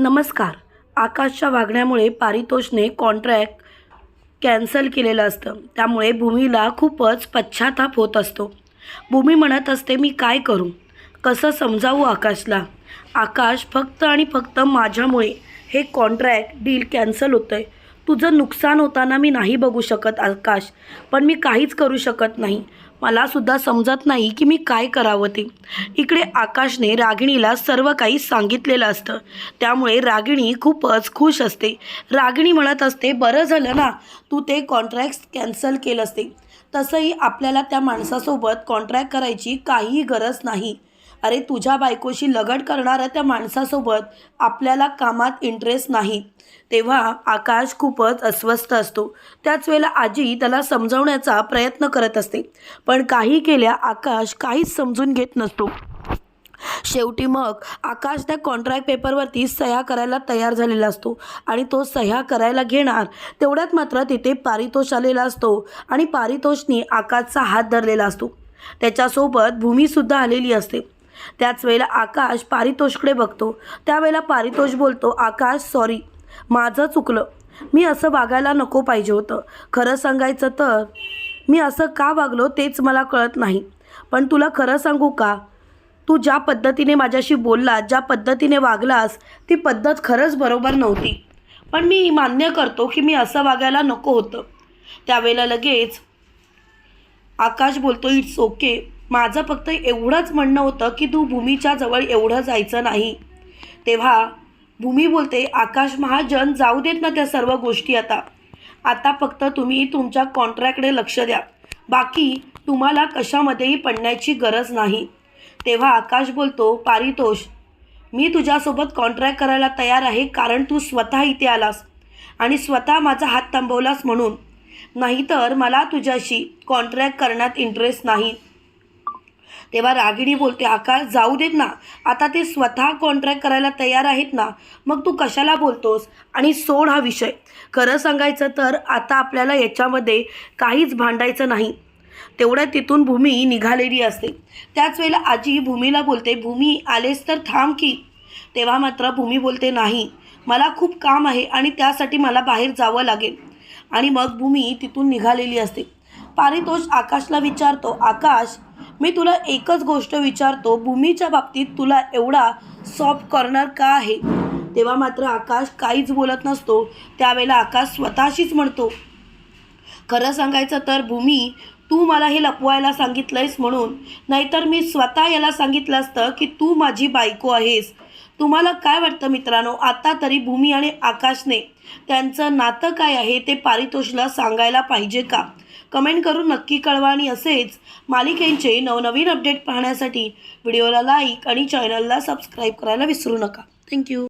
नमस्कार. आकाशच्या वागण्यामुळे पारितोषने contract cancel केलेलं असतं. त्यामुळे भूमीला खूपच पश्चाताप होत असतो. भूमी म्हणत असते मी काय करू? कसं समजावू आकाशला? आकाश फक्त आणि फक्त माझ्यामुळे हे कॉन्ट्रॅक्ट डील कॅन्सल होतं आहे तुझं नुकसान होताना मी नाही बघू शकत आकाश. पण मी काहीच करू शकत नाही. मलासुद्धा समजत नाही की मी काय करावं ते. इकडे आकाशने रागिणीला सर्व काही सांगितलेलं असतं. त्यामुळे रागिणी खूपच खुश असते. रागिणी म्हणत असते बरं झालं ना तू ते कॉन्ट्रॅक्ट कॅन्सल केलं असते. तसंही आपल्याला त्या माणसासोबत कॉन्ट्रॅक्ट करायची काहीही गरज नाही. अरे तुझ्या बायकोशी लगट करणाऱ्या त्या माणसासोबत आपल्याला कामात इंटरेस्ट नाही. तेव्हा आकाश खूपच अस्वस्थ असतो. त्याच वेळेला आजी त्याला समजवण्याचा प्रयत्न करत असते. पण काही केल्या आकाश काहीच समजून घेत नसतो. शेवटी मग आकाश त्या कॉन्ट्रॅक्ट पेपरवरती सह्या करायला तयार झालेला असतो. आणि तो सह्या करायला घेणार तेवढ्यात मात्र तिथे पारितोष आलेला असतो आणि पारितोषनी आकाशचा हात धरलेला असतो. त्याच्यासोबत भूमीसुद्धा आलेली असते. त्याच वेळेला आकाश पारितोषकडे बघतो. त्यावेळेला पारितोष बोलतो आकाश सॉरी माझं चुकलं. मी असं वागायला नको पाहिजे होतं. खरं सांगायचं तर मी असं का वागलो तेच मला कळत नाही. पण तुला खरं सांगू का? तू ज्या पद्धतीने माझ्याशी बोललास ज्या पद्धतीने वागलास ती पद्धत खरंच बरोबर नव्हती. पण मी मान्य करतो की मी असं वागायला नको होतं. त्यावेळेला लगेच आकाश बोलतो इट्स ओके माझं फक्त एवढंच म्हणणं होतं की तू भूमीच्या जवळ एवढं जायचं नाही. तेव्हा भूमी बोलते आकाश महाजन जाऊ देत ना त्या सर्व गोष्टी आता. आता फक्त तुम्ही तुमच्या कॉन्ट्रॅक्टकडे लक्ष द्या. बाकी तुम्हाला कशामध्येही पडण्याची गरज नाही. तेव्हा आकाश बोलतो पारितोष मी तुझ्यासोबत कॉन्ट्रॅक्ट करायला तयार आहे कारण तू स्वतः इथे आलास आणि स्वतः माझा हात थांबवलास म्हणून. नाहीतर मला तुझ्याशी कॉन्ट्रॅक्ट करण्यात इंटरेस्ट नाही. तेव्हा रागिणी बोलते आकाश जाऊ देत ना. आता ते स्वतः कॉन्ट्रॅक्ट करायला तयार आहेत ना. मग तू कशाला बोलतोस? आणि सोड हा विषय. खरं सांगायचं तर आता आपल्याला याच्यामध्ये काहीच भांडायचं नाही. तेवढ्या तिथून भूमी निघालेली असते. त्याच वेळेला आजी भूमीला बोलते भूमी आलेस तर थांब की. तेव्हा मात्र भूमी बोलते नाही. मला खूप काम आहे आणि त्यासाठी मला बाहेर जावं लागेल. आणि मग भूमी तिथून निघालेली असते. पारितोष आकाशला विचारतो आकाश मी तुला एकच गोष्ट विचारतो भूमीच्या बाबतीत तुला एवढा सॉफ्ट करणार का आहे? तेव्हा मात्र आकाश काहीच बोलत नसतो. त्यावेळेला आकाश स्वतःशीच म्हणतो खरं सांगायचं तर भूमी तू मला हे लपवायला सांगितलंयस म्हणून. नाहीतर मी स्वतः याला सांगितलं असतं की तू माझी बायको आहेस. तुम्हाला काय वाटतं मित्रांनो? आता तरी भूमी आणि आकाशने त्यांचं नातं काय आहे ते पारितोषला सांगायला पाहिजे का? कमेंट करून नक्की कळवा आणि असेच मालिकेंचे नवनवीन अपडेट पाहण्यासाठी व्हिडिओला लाईक आणि चॅनलला सबस्क्राईब करायला विसरू नका. थँक्यू.